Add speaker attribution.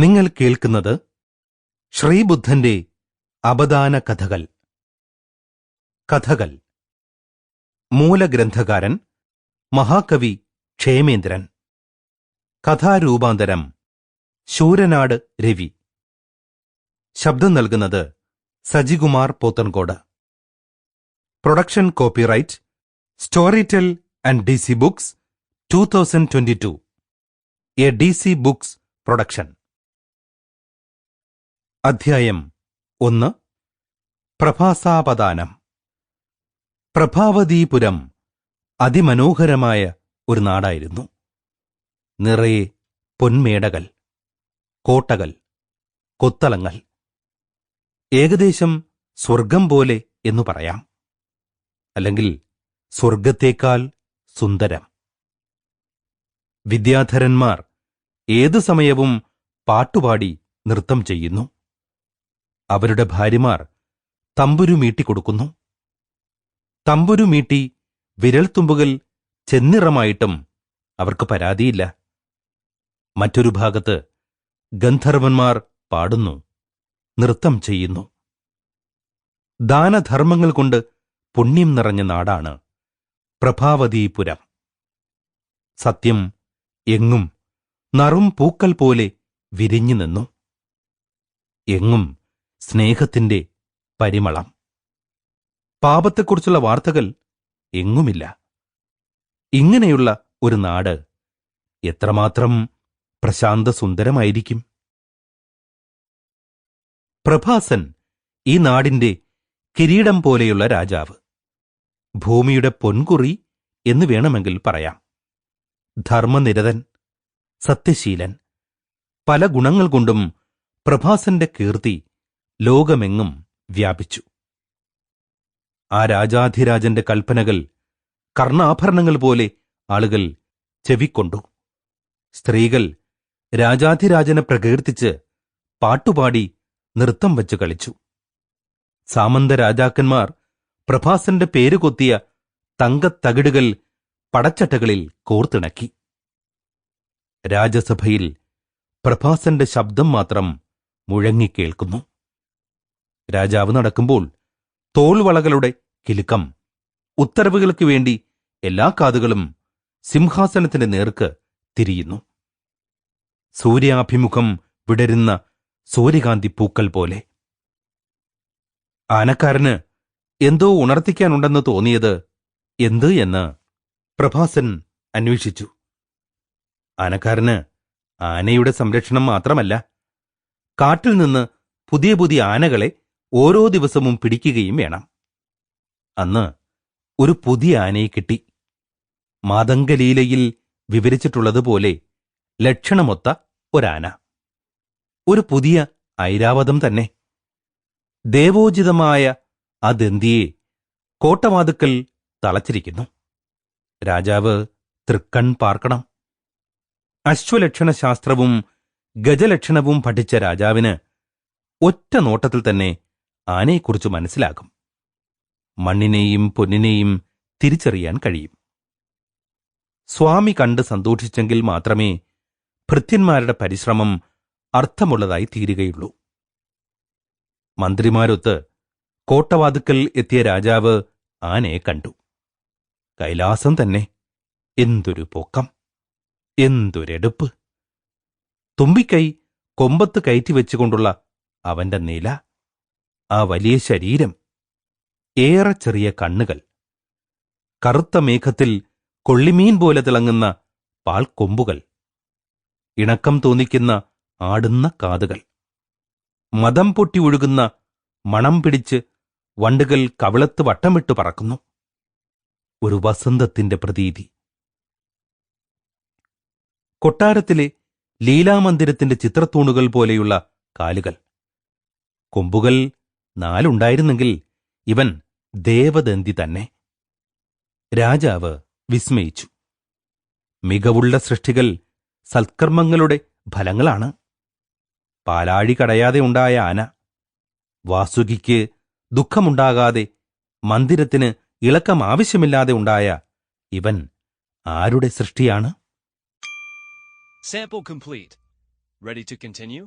Speaker 1: നിങ്ങൾ കേൾക്കുന്നത് ശ്രീബുദ്ധന്റെ അപദാന കഥകൾ. കഥകൾ. മൂലഗ്രന്ഥകാരൻ മഹാകവി ക്ഷേമേന്ദ്രൻ. കഥാരൂപാന്തരം ശൂരനാട് രവി. ശബ്ദം നൽകുന്നത് Sajikumar Pothencode. Production copyright Storytel and D C books two thousand twenty two. A D C books production. അധ്യായം ഒന്ന്. പ്രഭാസാപദാനം പ്രഭാവതീപുരം അതിമനോഹരമായ ഒരു നാടായിരുന്നു. നിറയെ പൊന്മേടകൾ കോട്ടകൾ കൊത്തളങ്ങൾ. ഏകദേശം സ്വർഗം പോലെ എന്നു പറയാം. അല്ലെങ്കിൽ സ്വർഗത്തേക്കാൾ സുന്ദരം. വിദ്യാധരന്മാർ ഏതു സമയവും പാട്ടുപാടി നൃത്തം ചെയ്യുന്നു. അവരുടെ ഭാര്യമാർ തമ്പുരു മീട്ടിക്കൊടുക്കുന്നു തമ്പുരു മീട്ടി വിരൽത്തുമ്പുകൾ ചെന്നിറമായിട്ടും അവർക്ക് പരാതിയില്ല. മറ്റൊരു ഭാഗത്ത് ഗന്ധർവന്മാർ പാടുന്നു നൃത്തം ചെയ്യുന്നു. ദാനധർമ്മങ്ങൾ കൊണ്ട് പുണ്യം നിറഞ്ഞ നാടാണ് പ്രഭാവതീപുരം. സത്യം എങ്ങും നറും പൂക്കൾ പോലെ വിരിഞ്ഞു നിന്നു. എങ്ങും സ്നേഹത്തിന്റെ പരിമളം. പാപത്തെക്കുറിച്ചുള്ള വാർത്തകൾ എങ്ങുമില്ല. ഇങ്ങനെയുള്ള ഒരു നാട് എത്രമാത്രം പ്രശാന്തസുന്ദരമായിരിക്കും. പ്രഭാസൻ ഈ നാടിന്റെ കിരീടം പോലെയുള്ള രാജാവ്. ഭൂമിയുടെ പൊൻകുറി എന്ന് വേണമെങ്കിൽ പറയാം. ധർമ്മനിരതൻ സത്യശീലൻ. പല ഗുണങ്ങൾ കൊണ്ടും പ്രഭാസന്റെ കീർത്തി ലോകമെങ്ങും വ്യാപിച്ചു. ആ രാജാധിരാജന്റെ കൽപ്പനകൾ കർണാഭരണങ്ങൾ പോലെ ആളുകൾ ചെവിക്കൊണ്ടു. സ്ത്രീകൾ രാജാധിരാജനെ പ്രകീർത്തിച്ച് പാട്ടുപാടി നൃത്തം വച്ച് കളിച്ചു. സാമന്ത രാജാക്കന്മാർ പ്രഭാസന്റെ പേരുകൊത്തിയ തങ്കത്തകിടുകൾ പടച്ചട്ടകളിൽ കോർത്തിണക്കി. രാജസഭയിൽ പ്രഭാസന്റെ ശബ്ദം മാത്രം മുഴങ്ങിക്കേൾക്കുന്നു രാജാവ് നടക്കുമ്പോൾ തോൾവളകളുടെ കിലുക്കം ഉത്തരവുകൾക്ക് വേണ്ടി എല്ലാ കാതുകളും സിംഹാസനത്തിന്റെ നേർക്ക് തിരിയുന്നു. സൂര്യാഭിമുഖം വിടരുന്ന സൂര്യകാന്തി പൂക്കൾ പോലെ. ആനക്കാരന് എന്തോ ഉണർത്തിക്കാനുണ്ടെന്ന് തോന്നിയത് എന്ത് എന്ന് പ്രഭാസൻ അന്വേഷിച്ചു. ആനക്കാരന് ആനയുടെ സംരക്ഷണം മാത്രമല്ല കാട്ടിൽ നിന്ന് പുതിയ പുതിയ ആനകളെ ഓരോ ദിവസവും പിടിക്കുകയും വേണം. അന്ന് ഒരു പുതിയ ആനയെ കിട്ടി. മാതങ്കലീലയിൽ വിവരിച്ചിട്ടുള്ളതുപോലെ ലക്ഷണമൊത്ത ഒരാന. ഒരു പുതിയ ഐരാവതം തന്നെ. ദേവോചിതമായ ആ ദന്തിയെ കോട്ടവാതുക്കൽ തളച്ചിരിക്കുന്നു. രാജാവ് തൃക്കൺ പാർക്കണം. അശ്വലക്ഷണശാസ്ത്രവും ഗജലക്ഷണവും പഠിച്ച രാജാവിന് ഒറ്റ നോട്ടത്തിൽ തന്നെ ആനയെക്കുറിച്ച് മനസ്സിലാകും. മണ്ണിനെയും പൊന്നിനെയും തിരിച്ചറിയാൻ കഴിയും. സ്വാമി കണ്ട് സന്തോഷിച്ചെങ്കിൽ മാത്രമേ ഭൃത്യന്മാരുടെ പരിശ്രമം അർത്ഥമുള്ളതായി തീരുകയുള്ളൂ. മന്ത്രിമാരൊത്ത് കോട്ടവാതുക്കൽ എത്തിയ രാജാവ് ആനയെ കണ്ടു. കൈലാസം തന്നെ. എന്തൊരു പൊക്കം. എന്തൊരെടുപ്പ്. തുമ്പിക്കൈ കൊമ്പത്ത് കയറ്റി വെച്ചുകൊണ്ടുള്ള അവന്റെ നില ആ വലിയ ശരീരം. ഏറെ ചെറിയ കണ്ണുകൾ. കറുത്ത മേഘത്തിൽ കൊള്ളിമീൻ പോലെ തിളങ്ങുന്ന പാൽക്കൊമ്പുകൾ. ഇണക്കം തോന്നിക്കുന്ന ആടുന്ന കാതുകൾ. മതം പൊട്ടി ഒഴുകുന്ന മണം പിടിച്ച് വണ്ടുകൾ കവിളത്ത് വട്ടമിട്ട് പറക്കുന്നു. ഒരു വസന്തത്തിന്റെ പ്രതീതി. കൊട്ടാരത്തിലെ ലീലാമന്ദിരത്തിന്റെ ചിത്രത്തൂണുകൾ പോലെയുള്ള കാലുകൾ. കൊമ്പുകൾ നാലുണ്ടായിരുന്നെങ്കിൽ ഇവൻ ദേവദന്തി തന്നെ രാജാവ് വിസ്മയിച്ചു മികവുള്ള സൃഷ്ടികൾ സൽക്കർമ്മങ്ങളുടെ ഫലങ്ങളാണ് പാലാഴി കടയാതെ ഉണ്ടായ ആന വാസുകിക്ക് ദുഃഖമുണ്ടാകാതെ മന്ദിരത്തിന് ഇളക്കം ആവശ്യമില്ലാതെ ഉണ്ടായ ഇവൻ ആരുടെ സൃഷ്ടിയാണ്
Speaker 2: Sample complete. Ready to continue?